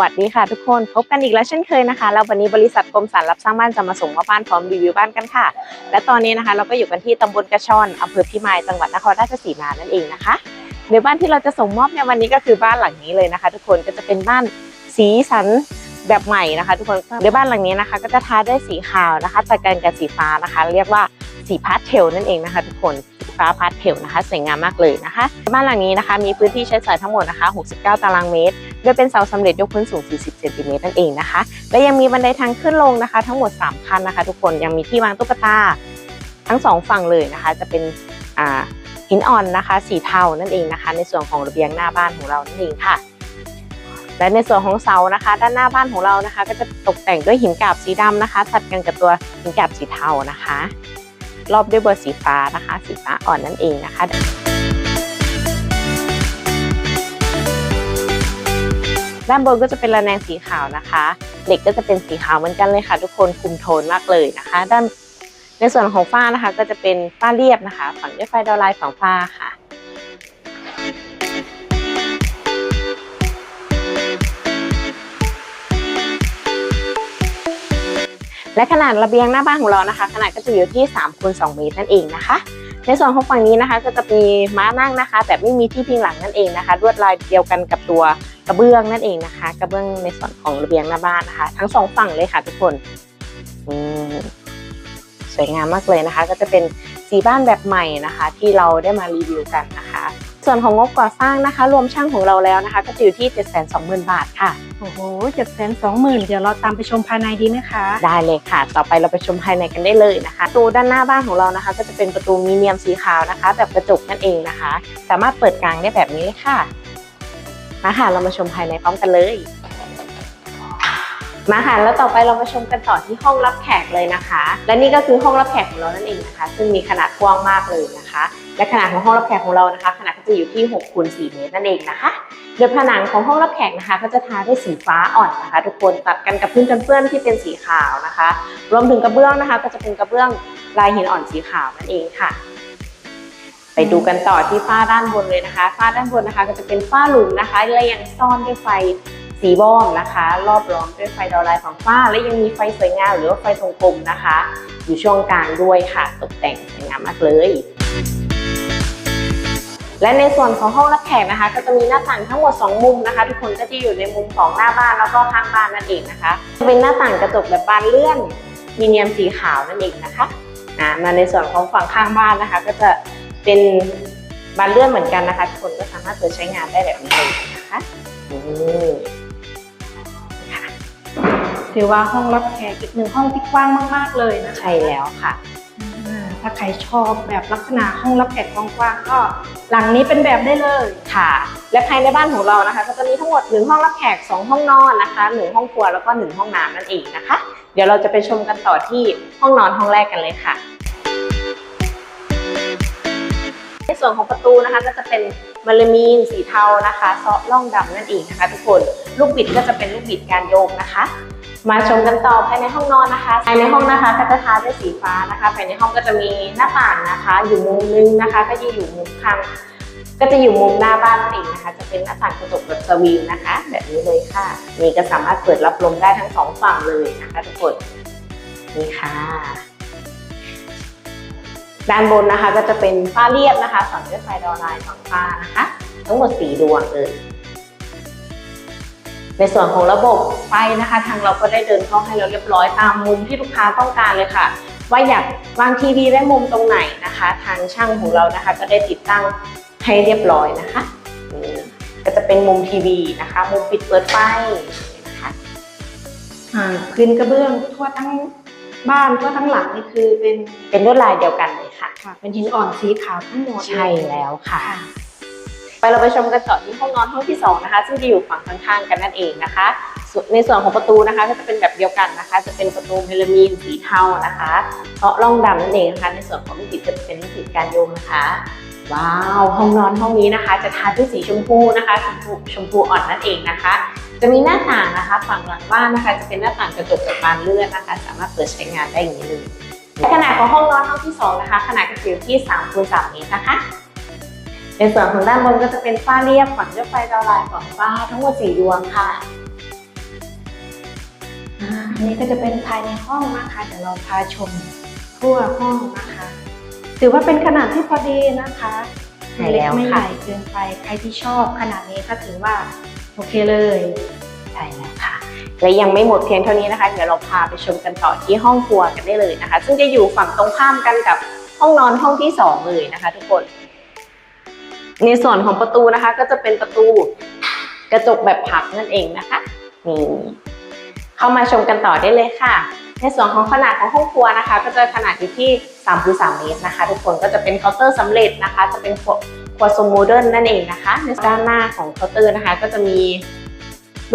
วัสดีค่ะทุกคนพบกันอีกแล้วเช่นเคยนะคะ แล้ววันนี้บริษัทกรมสารรับสร้างบ้านจะมาส่งมอบบ้านพร้อมรีวิวบ้านกันค่ะ และตอนนี้นะคะ เราก็อยู่กันที่ตำบลกระชอนอำเภอพิมายจังหวัดนครราชสีมานั่นเองนะคะในบ้านที่เราจะส่งมอบในวันนี้ก็คือบ้านหลังนี้เลยนะคะ ทุกคนก็จะเป็นบ้านสีสันแบบใหม่นะคะ ทุกคนในบ้านหลังนี้นะคะ ก็จะทาด้วยสีขาวนะคะตัดกันกับสีฟ้านะคะ เรียกว่า สีพาสเทลนั่นเองนะคะทุกคนสีฟ้าพาสเทลนะคะ สวยงามมากเลยนะคะ บ้านหลังนี้นะคะ มีพื้นที่ใช้สอยทั้งหมดนะคะ 69 ตารางเมตร โดยเป็นเสาสำเร็จยกพื้นสูง 40 เซนติเมตรนั่นเองนะคะ และยังมีบันไดทางขึ้นลงนะคะ ทั้งหมด 3 ขั้นนะคะ ทุกคนยังมีที่วางตุ๊กตาทั้งสองฝั่งเลยนะคะ จะเป็นหินอ่อนนะคะ สีเทานั่นเองนะคะ ในส่วนของระเบียงหน้าบ้านของเรานั่นเองค่ะและในส่วนของเสานะคะ ด้านหน้าบ้านของเรานะคะ ก็จะตกแต่งด้วยหินกาบสีดำนะคะตัดกันกับตัวหินกาบสีเทานะคะ รอบด้วยเบอร์สีฟ้านะคะ สีฟ้าอ่อนนั่นเองนะคะด้านบนก็จะเป็นระแนงสีขาวนะคะเหล็กก็จะเป็นสีขาวเหมือนกันเลยค่ะ ทุกคนคุมโทนมากเลยนะคะ ด้านในส่วนของฝ้านะคะ ก็จะเป็นฝ้าเรียบนะคะ ฝังด้วยไฟดาวไลน์ฝังฝ้าค่ะ และขนาดระเบียงหน้าบ้านของเรานะคะ ขนาดก็จะอยู่ที่3คูณ2เมตรนั่นเองนะคะ ในส่วนของฝั่งนี้นะคะ ก็จะมีม้านั่งนะคะ แต่ไม่มีที่พิงหลังนั่นเองนะคะลวดลายเดียวกันกับตัวกระเบื้องนั่นเองนะคะ กระเบื้องในส่วนของระเบียงหน้าบ้านนะคะ ทั้งสองฝั่งเลยค่ะทุกคนสวยงามมากเลยนะคะ ก็จะเป็นสีบ้านแบบใหม่นะคะ ที่เราได้มารีวิวกันนะคะ ส่วนของงบก่อสร้างนะคะ รวมช่างของเราแล้วนะคะ ก็จะอยู่ที่ 720,000 บาทค่ะ โอ้โหเจ็ดแสนสองหมื่นเดี๋ยวเราตามไปชมภายในดีไหมคะ ได้เลยค่ะ ต่อไปเราไปชมภายในกันได้เลยนะคะประตูด้านหน้าบ้านของเรานะคะ ก็จะเป็นประตูมีเนียมสีขาวนะคะ แบบกระจกนั่นเองนะคะ สามารถเปิดกลางได้แบบนี้เลยค่ะมาค่ะเรามาชมภายในพร้อมกันเลย มาค่ะแล้วต่อไปเรามาชมกันต่อที่ห้องรับแขกเลยนะคะ และนี่ก็คือห้องรับแขกของเรานั่นเองนะคะ ซึ่งมีขนาดกว้างมากเลยนะคะ และขนาดของห้องรับแขกของเรานะคะ ขนาดก็จะอยู่ที่6คูณ4เมตรนั่นเองนะคะ โดยผนังของห้องรับแขกนะคะ ก็จะทาด้วยสีฟ้าอ่อนนะคะ ทุกคนตัดกันกับพื้นกันเปื้อนที่เป็นสีขาวนะคะ รวมถึงกระเบื้องนะคะ ก็จะเป็นกระเบื้องลายหินอ่อนสีขาวนั่นเองค่ะไปดูกันต่อที่ฝ้าด้านบนเลยนะคะ ฝ้าด้านบนนะคะ ก็จะเป็นฝ้าหลุมนะคะและยังซ่อนด้วยไฟ สีบอมนะคะ รอบล้อมด้วยไฟดาวไลน์ของฝ้า และยังมีไฟสวยงามหรือว่าไฟทรงกลมนะคะ อยู่ช่วงกลางด้วยค่ะ ตกแต่งสวยงามมากเลยและในส่วนของห้องรับแขกนะคะ ก็จะมีหน้าต่างทั้งหมด 2 มุมนะคะ ทุกคนก็จะอยู่ในมุมของหน้าบ้านแล้วก็ข้างบ้านนั่นเองนะคะจะเป็นหน้าต่างกระจกแบบบานเลื่อนมีเนียมสีขาวนั่นเองนะคะอ่ามาในส่วนของฝั่งข้างบ้านนะคะ ก็จะเป็นบานเลื่อนเหมือนกันนะคะ ทุกคนก็สามารถเปิดใช้งานได้แบบนี้เลยนะคะนี่ค่ะ ถือว่าห้องรับแขกอีกหนึ่งห้องที่กว้างมาก ๆ เลยนะคะ ใช่แล้วค่ะ อ่าถ้าใครชอบแบบลักษณะห้องรับแขกกว้างๆก็หลังนี้เป็นแบบได้เลย ค่ะ และภายในบ้านของเรานะคะ ก็จะมีทั้งหมด 1 ห้องรับแขก 2 ห้องนอนนะคะ 1 ห้องครัวแล้วก็ 1 ห้องน้ำนั่นเองนะคะ เดี๋ยวเราจะไปชมกันต่อที่ห้องนอนห้องแรกกันเลยค่ะ ในส่วนของประตูนะคะก็จะเป็นมาลามีนสีเทานะคะเซาะร่องดำนั่นเองนะคะ ทุกคนลูกบิดก็จะเป็นลูกบิดการโยกนะคะ มาชมกันต่อภายในห้องนอนนะคะ ภายในห้องนะคะก็จะทาด้วยสีฟ้านะคะ ภายในห้องก็จะมีหน้าต่างนะคะ อยู่มุมนึงนะคะ ก็จะอยู่มุมข้างก็จะอยู่มุมหน้าบ้านนั่นเองนะคะ จะเป็นหน้าต่างกระจกแบบสวีนนะคะ แบบนี้เลยค่ะ นี่ก็สามารถเปิดรับลมได้ทั้งสองฝั่งเลยนะคะทุกคนนี่ค่ะด้านบนนะคะก็จะเป็นฝ้าเรียบนะคะ ฝังด้วยไฟดอไลน์ฝังฝ้านะคะ ทั้งหมดสีดวงเลย ในส่วนของระบบไฟนะคะ ทางเราก็ได้เดินเข้าให้เราเรียบร้อยตามมุมที่ลูกค้าต้องการเลยค่ะ ว่าอยากวางทีวีได้มุมตรงไหนนะคะ ทางช่างของเรานะคะ ก็ได้ติดตั้งให้เรียบร้อยนะคะนี่ก็จะเป็นมุมทีวีนะคะ มุมปิดเปิดไฟนะคะอ่าพื้นกระเบื้องทั่วทั้งบ้านทั่วทั้งหลังนี่คือเป็นเป็นลวดลายเดียวกันเลยค่ะค่ะเป็นหินอ่อนสีขาวทั้งหมดเลยใช่แล้วค่ะ ไปเราไปชมกันต่อที่ห้องนอนห้องที่สองนะคะซึ่งจะอยู่ฝั่งข้างๆกันนั่นเองนะคะในส่วนของประตูนะคะก็จะเป็นแบบเดียวกันนะคะ จะเป็นประตูเมลามีนสีเทานะคะเพราะร่องดำนั่นเองนะคะ ในส่วนของลูกบิดจะเป็นลูกบิดการโยงนะคะว้าวห้องนอนห้องนี้นะคะ จะทาด้วยสีชมพูนะคะชมพูชมพูอ่อนนั่นเองนะคะ จะมีหน้าต่างนะคะฝั่งหลังบ้านนะคะ จะเป็นหน้าต่างกระจกแบบบานเลื่อนนะคะ สามารถเปิดใช้งานได้อย่างนี้เลยขนาดของห้องนอนห้องที่สองนะคะขนาดก็จะอยู่ที่3คูณ3เมตรนะคะ ในส่วนของด้านบนก็จะเป็นฝ้าเรียบฝังด้วยไฟดาวไลน์ฝังฝ้าทั้งหมดสี่ดวงค่ะอ่าอันนี้ก็จะเป็นภายในห้องนะคะเดี๋ยวเราพาชมทั่วห้องนะคะ ถือว่าเป็นขนาดที่พอดีนะคะใช่เล็แล้กวไม่ใหค่ะญ่เกินไปใครที่ชอบขนาดนี้ก็ถือว่าโอเคเลยใช่แล้วค่ะและยังไม่หมดเพียงเท่านี้นะคะ เดี๋ยวเราพาไปชมกันต่อที่ห้องครัวกันได้เลยนะคะ ซึ่งจะอยู่ฝั่งตรงข้ามกันกับห้องนอนห้องที่สองเลยนะคะ ทุกคน ในส่วนของประตูนะคะ ก็จะเป็นประตูกระจกแบบผักนั่นเองนะคะนี่เข้ามาชมกันต่อได้เลยค่ะ ในส่วนของขนาดของห้องครัวนะคะ ก็จะขนาดอยู่ที่3คูณ3เมตรนะคะ ทุกคนก็จะเป็นเคาน์เตอร์สำเร็จนะคะ จะเป็นครัวทรงโมเดิร์นนั่นเองนะคะในด้านหน้าของเคาน์เตอร์นะคะ ก็จะมี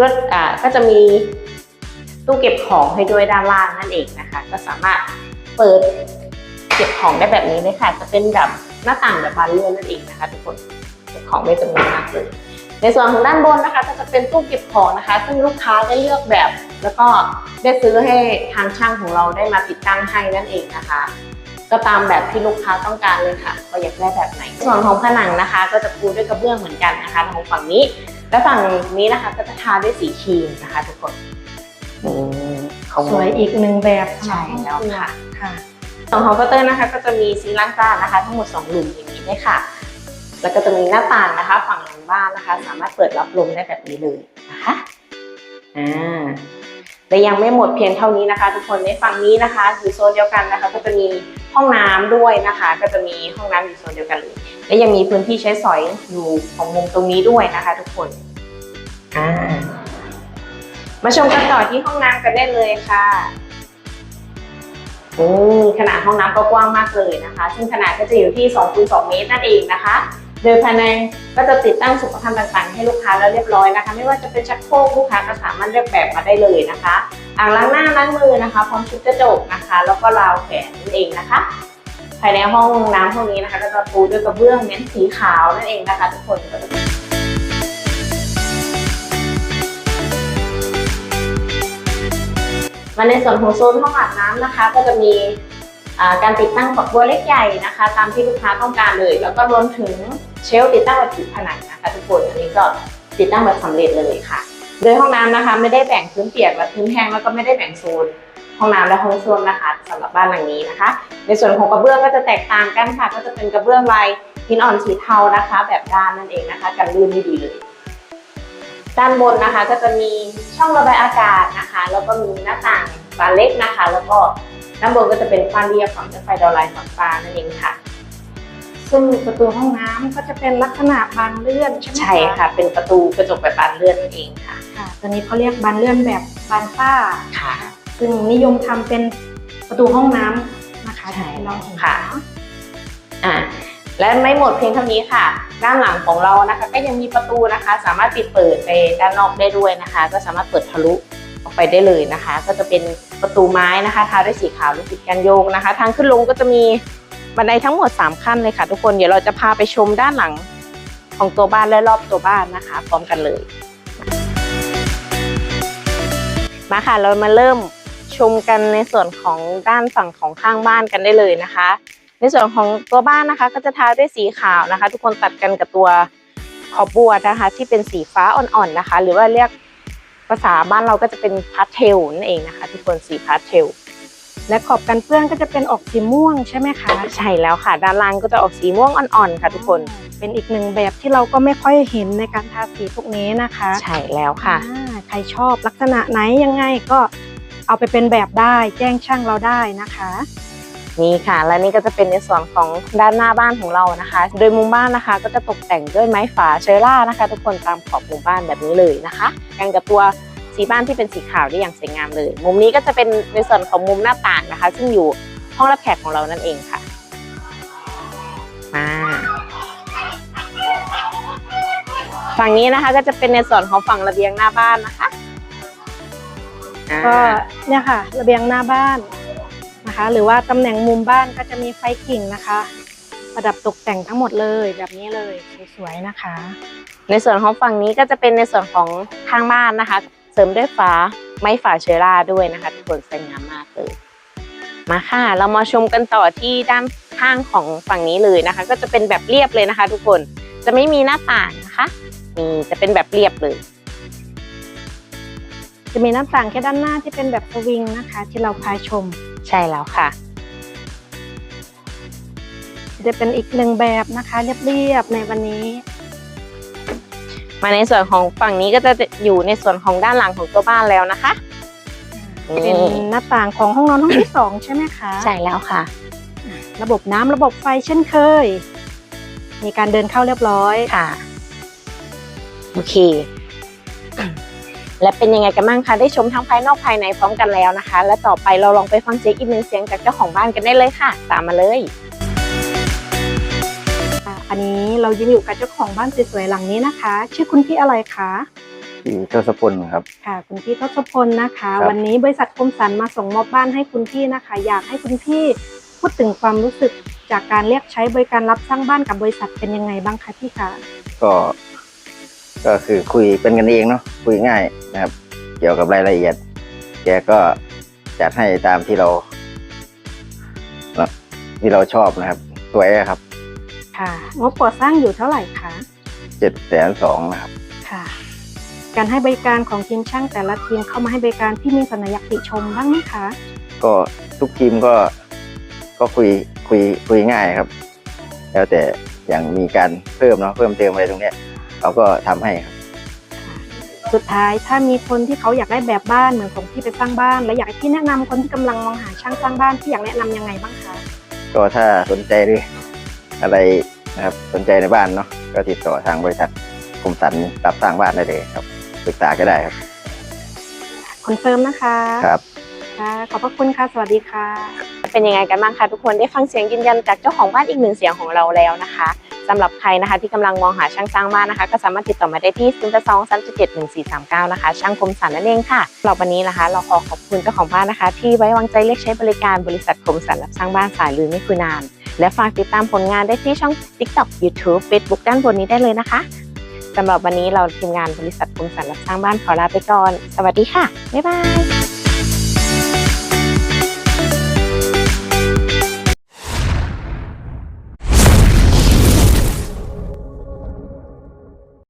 รถอ่าก็จะมีตู้เก็บของให้ด้วยด้านล่างนั่นเองนะคะ ก็สามารถเปิดเก็บของได้แบบนี้เลยค่ะ จะเป็นแบบ หน้าต่างแบบบานเลื่อนนั่นเองนะคะทุกคนเก็บของได้จำนวนมากเลยในส่วนของด้านบนนะคะก็จะเป็นตู้เก็บของนะคะ ซึ่งลูกค้าได้เลือกแบบ แล้วก็ได้ซื้อให้ทางช่างของเราได้มาติดตั้งให้นั่นเองนะคะ ก็ตามแบบที่ลูกค้าต้องการเลยค่ะก็อยากได้แบบไหน ส่วนของผนังนะคะ ก็จะปูด้วยกระเบื้องเหมือนกันนะคะของฝั่งนี้ และฝั่งนี้นะคะก็จะทาด้วยสีครีมนะคะ ทุกคนอืมของสวยอีกหนึ่งแบบใช่แล้วค่ะค่ะ ส่วนของเคาน์เตอร์นะคะ ก็จะมีซิงค์ล้างจานนะคะ ทั้งหมด 2 หลุมอย่างนี้เลยค่ะ แล้วก็จะมีหน้าต่างนะคะ ฝั่งหลังบ้านนะคะ สามารถเปิดรับลมได้แบบนี้เลยนะคะอ่าและยังไม่หมดเพียงเท่านี้นะคะ ทุกคนในฝั่งนี้นะคะอยู่โซนเดียวกันนะคะ ก็จะมีห้องน้ำด้วยนะคะ ก็จะมีห้องน้ำอยู่โซนเดียวกันเลยและยังมีพื้นที่ใช้สอยอยู่ของมุมตรงนี้ด้วยนะคะ ทุกคนอ่ามาชมกันต่อที่ห้องน้ำกันได้เลยค่ะ ขนาดห้องน้ำก็กว้างมากเลยนะคะ ซึ่งขนาดก็จะอยู่ที่2คูณ2เมตรนั่นเองนะคะ โดยภายในก็จะติดตั้งสุขภัณฑ์ต่างๆ ให้ลูกค้าแล้วเรียบร้อยนะคะ ไม่ว่าจะเป็นชักโครกลูกค้าก็สามารถเลือกแบบมาได้เลยนะคะ อ่างล้างหน้าล้างมือนะคะ พร้อมชุดกระจกนะคะ แล้วก็ราวแขนนั่นเองนะคะ ภายในห้องน้ำห้องนี้นะคะ ก็จะปูด้วยกระเบื้องเน้นสีขาวนั่นเองนะคะ ทุกคน มาในส่วนของโซนห้องอาบน้ำนะคะ ก็จะมีการติดตั้งฝักบัวเล็กใหญ่นะคะ ตามที่ลูกค้าต้องการเลย แล้วก็รวมถึงเชลติดตั้งแบบผิวผนังนะคะทุกคนอันนี้ก็ติดตั้งแบบสำเร็จเลยค่ะ โดยห้องน้ำนะคะ ไม่ได้แบ่งพื้นเปียกและพื้นแห้งแล้วก็ไม่ได้แบ่งโซนห้องน้ำและห้องส้วมนะคะสำหรับบ้านหลังนี้นะคะ ในส่วนของกระเบื้องก็จะแตกต่างกันค่ะ ก็จะเป็นกระเบื้องลายหินอ่อนสีเทานะคะ แบบด้านนั่นเองนะคะ กันลื่นไม่ดีเลย ด้านบนนะคะ ก็จะมีช่องระบายอากาศนะคะ แล้วก็มีหน้าต่างบานเล็กนะคะ แล้วก็ด้านบนก็จะเป็นฟ้าเรียบฝั่งด้วยไฟดอลไลน์ฝั่งฟ้านั่นเองค่ะ ซึ่งประตูห้องน้ำก็จะเป็นลักษณะบานเลื่อนใช่ไหมคะใช่ค่ะ เป็นประตูกระจกแบบบานเลื่อนนั่นเองค่ะค่ะ ตัวนี้เขาเรียกบานเลื่อนแบบบานฝ้า ค่ะ ซึ่งนิยมทำเป็นประตูห้องน้ำนะคะใช่ที่เราเห็นค่ะ อ่า และไม่หมดเพียงเท่านี้ค่ะ ด้านหลังของเรานะคะ ก็ยังมีประตูนะคะ สามารถปิดเปิดไปด้านนอกได้ด้วยนะคะ ก็สามารถเปิดทะลุออกไปได้เลยนะคะ ก็จะเป็นประตูไม้นะคะทาด้วยสีขาวหรือติดกันโยงนะคะ ทางขึ้นลงก็จะมีบันไดทั้งหมด 3 ขั้นเลยค่ะ ทุกคนเดี๋ยวเราจะพาไปชมด้านหลังของตัวบ้านและรอบตัวบ้านนะคะ พร้อมกันเลย มาค่ะเรามาเริ่มชมกันในส่วนของด้านฝั่งของข้างบ้านกันได้เลยนะคะ ในส่วนของตัวบ้านนะคะ ก็จะทาด้วยสีขาวนะคะ ทุกคนตัดกันกับตัวขอบบัวนะคะ ที่เป็นสีฟ้าอ่อนๆนะคะ หรือว่าเรียกภาษาบ้านเราก็จะเป็นพาสเทลนั่นเองนะคะ ทุกคนสีพาสเทลและขอบกันเปื้อนก็จะเป็นออกสีม่วงใช่ไหมคะใช่แล้วค่ะ ด้านล่างก็จะออกสีม่วงอ่อนๆค่ะ ทุกคนเป็นอีกหนึ่งแบบที่เราก็ไม่ค่อยเห็นในการทาสีพวกนี้นะคะ ใช่แล้วค่ะอ่าใครชอบลักษณะไหนยังไงก็เอาไปเป็นแบบได้แจ้งช่างเราได้นะคะ นี่ค่ะ และนี่ก็จะเป็นในส่วนของด้านหน้าบ้านของเรานะคะ โดยมุมบ้านนะคะ ก็จะตกแต่งด้วยไม้ฝาเชอร่านะคะ ทุกคนตามขอบมุมบ้านแบบนี้เลยนะคะกันกับตัวสีบ้านที่เป็นสีขาวได้อย่างสวยงามเลย มุมนี้ก็จะเป็นในส่วนของมุมหน้าต่างนะคะ ซึ่งอยู่ห้องรับแขกของเรานั่นเองค่ะมาฝั่งนี้นะคะก็จะเป็นในส่วนของฝั่งระเบียงหน้าบ้านนะคะก็เนี่ยค่ะ ระเบียงหน้าบ้าน หรือว่าตำแหน่งมุมบ้านก็จะมีไฟกิ่งนะคะ ประดับตกแต่งทั้งหมดเลยแบบนี้เลยสวยๆนะคะ ในส่วนของฝั่งนี้ก็จะเป็นในส่วนของข้างบ้านนะคะ เสริมด้วยฟ้าไม้ฝาเชอร่าด้วยนะคะทุกคนสวยงามมากเลยมาค่ะ เรามาชมกันต่อที่ด้านข้างของฝั่งนี้เลยนะคะ ก็จะเป็นแบบเรียบเลยนะคะ ทุกคนจะไม่มีหน้าต่างนะคะนี่จะเป็นแบบเรียบเลย จะมีหน้าต่างแค่ด้านหน้าที่เป็นแบบสวิงนะคะ ที่เราพาชม ใช่แล้วค่ะ จะเป็นอีกหนึ่งแบบนะคะ เรียบๆในวันนี้ มาในส่วนของฝั่งนี้ก็จะอยู่ในส่วนของด้านหลังของตัวบ้านแล้วนะคะอืมเป็นหน้าต่างของห้องนอนห้องที่สองใช่ไหมคะ ใช่แล้วค่ะ ระบบน้ำระบบไฟเช่นเคย มีการเดินเข้าเรียบร้อยค่ะ โอเค และเป็นยังไงกันบ้างคะได้ชมทั้งภายนอกภายในพร้อมกันแล้วนะคะ และต่อไปเราลองไปฟังเสียงอีกหนึ่งเสียงจากเจ้าของบ้านกันได้เลยค่ะ ตามมาเลยค่ะอันนี้เรายืนอยู่กับเจ้าของบ้านสวยๆหลังนี้นะคะ ชื่อคุณพี่อะไรคะที่ทศพลครับ ค่ะ คุณพี่ทศพลนะคะครับวันนี้บริษัทคมสันมาส่งมอบบ้านให้คุณพี่นะคะ อยากให้คุณพี่พูดถึงความรู้สึกจากการเรียกใช้บริการรับสร้างบ้านกับบริษัทเป็นยังไงบ้างคะพี่คะก็ ก็คือคุยเป็นกันเองเนาะคุยง่ายนะครับ เกี่ยวกับรายละเอียด แกก็จัดให้ตามที่เราที่เราชอบนะครับสวยอะครับ ค่ะงบก่อสร้างอยู่เท่าไหร่คะเจ็ดแสนสองนะครับ ค่ะ การให้บริการของทีมช่างแต่ละทีมเข้ามาให้บริการที่มีสัญญาติชมบ้างไหมคะ ก็ทุกทีมก็ก็คุยคุยคุยง่ายครับ แล้วแต่อย่างมีการเพิ่มเนาะเพิ่มเติมอะไรตรงเนี้ย เราก็ทำให้ครับ สุดท้ายถ้ามีคนที่เขาอยากได้แบบบ้านเหมือนของที่ไปสร้างบ้าน และอยากให้ที่แนะนำคนที่กำลังมองหาช่างสร้างบ้านที่อยากแนะนำยังไงบ้างคะก็ถ้าสนใจหรืออะไรนะครับสนใจในบ้านเนาะก็ติดต่อทางบริษัทคมสันรับสร้างบ้านได้เลยครับปรึกษาก็ได้ครับคอนเฟิร์มนะคะครับค่ะขอบพระคุณค่ะ สวัสดีค่ะ เป็นยังไงกันบ้างคะทุกคนได้ฟังเสียงยืนยันจากเจ้าของบ้านอีกหนึ่งเสียงของเราแล้วนะคะ สำหรับใครนะคะที่กำลังมองหาช่างสร้างบ้านนะคะ ก็สามารถติดต่อมาได้ที่0 2 3 7 1 4 3 9นะคะ ช่างคมสันนั่นเองค่ะสำหรับวันนี้นะคะ เราขอขอบคุณเจ้าของบ้านนะคะ ที่ไว้วางใจเรียกใช้บริการบริษัทคมสันรับสร้างบ้านสายลือไม่คือนานและฝากติดตามผลงานได้ที่ช่อง TikTok YouTube Facebook ด้านบนนี้ได้เลยนะคะสำหรับวันนี้เราทีมงานบริษัทคมสันรับสร้างบ้านขอลาไปก่อน สวัสดีค่ะ บ๊ายบาย